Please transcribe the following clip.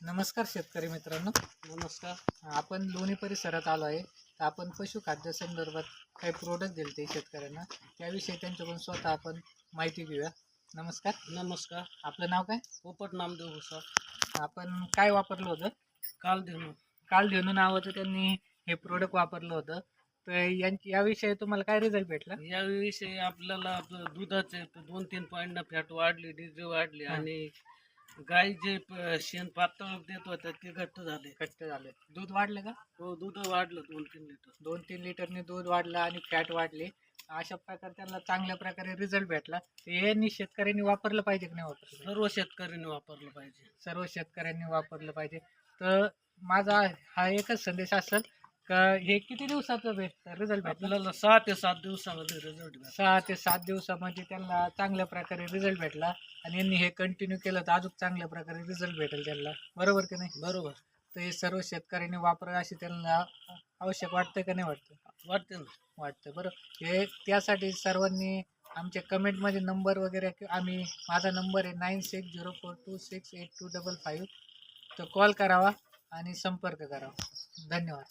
नमस्कार शेतकरी मित्रांनो. नमस्कार. आपण लोणी परिसरात आलो आहे. तर आपण पशुखाद्य संदर्भात काही प्रोडक्ट दिले ते शेतकऱ्यांना. त्याविषयी त्यांच्याकडून स्वतः आपण माहिती घेऊया. नमस्कार. नमस्कार. आपलं नाव काय? पोपट नामदेव भुसा आपण काय वापरलं होतं? काल देणं काल धेनू नावाचं त्यांनी हे प्रोडक्ट वापरलं होतं. तर यांची याविषयी तुम्हाला काय रिझल्ट भेटला? याविषयी आपल्याला आपलं दुधाचे दोन तीन पॉईंट फॅट वाढली डिग्री वाढली. आणि गाय जे प- शेण पातळ देत होतं ते घट्ट झाले. घट्ट झाले. दूध वाढलं का? हो दूध वाढलं दोन तीन लिटर. दोन तीन लिटरने दूध वाढलं आणि फॅट वाढले. अशा प्रकारे त्यांना चांगल्या प्रकारे रिझल्ट भेटला. तर यांनी शेतकऱ्यांनी वापरलं पाहिजे की नाही वापरलं पाहिजे? सर्व शेतकऱ्यांनी वापरलं पाहिजे. सर्व शेतकऱ्यांनी वापरलं पाहिजे. तर माझा हा एकच संदेश असेल का हे किती दिवसाचं भेट रिझल्ट भेटला. आपल्याला सहा ते सात दिवसामध्ये रिझल्ट सहा ते सात दिवसामध्ये त्यांना चांगल्या प्रकारे रिझल्ट भेटला. आणि यांनी हे कंटिन्यू केलं तर अजून चांगल्या प्रकारे रिझल्ट भेटेल त्यांना. बरोबर की नाही? बरोबर. तर हे सर्व शेतकऱ्यांनी वापरा अशी त्यांना आवश्यक वाटतं का नाही वाटतं? वाटते ना. वाटतं बरं. हे त्यासाठी सर्वांनी आमच्या कमेंटमध्ये नंबर वगैरे कि- आम्ही माझा नंबर आहे nine six zero four two six eight two double five तर कॉल करावा आणि संपर्क करावा. धन्यवाद.